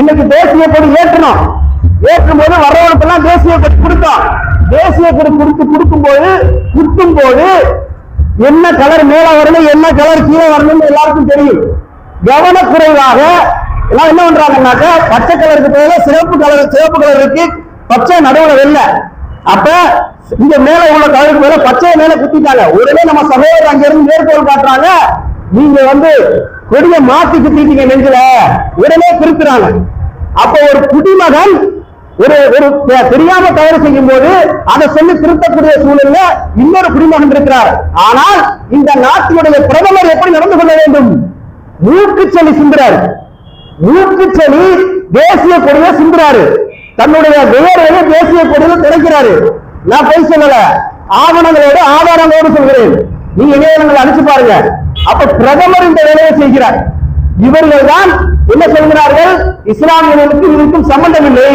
இன்னைக்கு தேசிய கொடி ஏற்றணும். ஏற்றும் போது வர்றவனுக்கெல்லாம் தேசிய கொடி கொடுத்தோம். தேசிய கொடி கொடுத்து கொடுக்கும் போது குத்தும் போது என்ன கலர் மேல வரணும் என்ன கலர் கீழே வரணும்னு எல்லாருக்கும் தெரியும். கவனக்குறைவாக எல்லாம் என்ன பண்றாங்கன்னாக்க பச்சை கலருக்கு பதிலா சிவப்பு கலர் சிவப்பு கலர் இருக்கு. பச்சை நடுவுல வெள்ளை. அப்ப இங்க மேல உள்ள கலருக்கு மேல பச்சை மேல குத்திட்டாங்க. உடனே நம்ம சகோதரர் அங்க இருந்து மேற்கோள் காட்டுறாங்க. நீங்க வந்து கொடிய மாத்தி குத்திட்டீங்க நெஞ்சில. உடனே பிரிக்கிறாங்க அப்ப ஒரு குடிமகன் ஒரு ஒரு தெரியாம தவறு செய்யும் போது அதை சொல்லி திருத்தக்கூடிய சூழல்ல இன்னொரு குடிமகன் இருக்கிறார். ஆனால் இந்த நாட்டினுடைய பிரதமர் எப்படி நடந்து கொள்ள வேண்டும்? மூக்குச்சளி சிந்துறாரு. மூக்குச்சளி தேசிய கொடியை சிந்துறாரு. தன்னுடைய வேலையை தேசிய கொடியில திறக்கிறாரு. நான் போய் சொல்லல. ஆவணங்களோடு ஆதாரங்களோடு சொல்கிறேன். நீங்க இணையதளங்களை அனுப்பிச்சு பாருங்க. அப்ப பிரதமர் இந்த வேலையை செய்கிறார். இவர்கள் தான் என்ன சொல்கிறார்கள்? இஸ்லாமியர்களுக்கு இதுக்கும் சம்பந்தம் இல்லை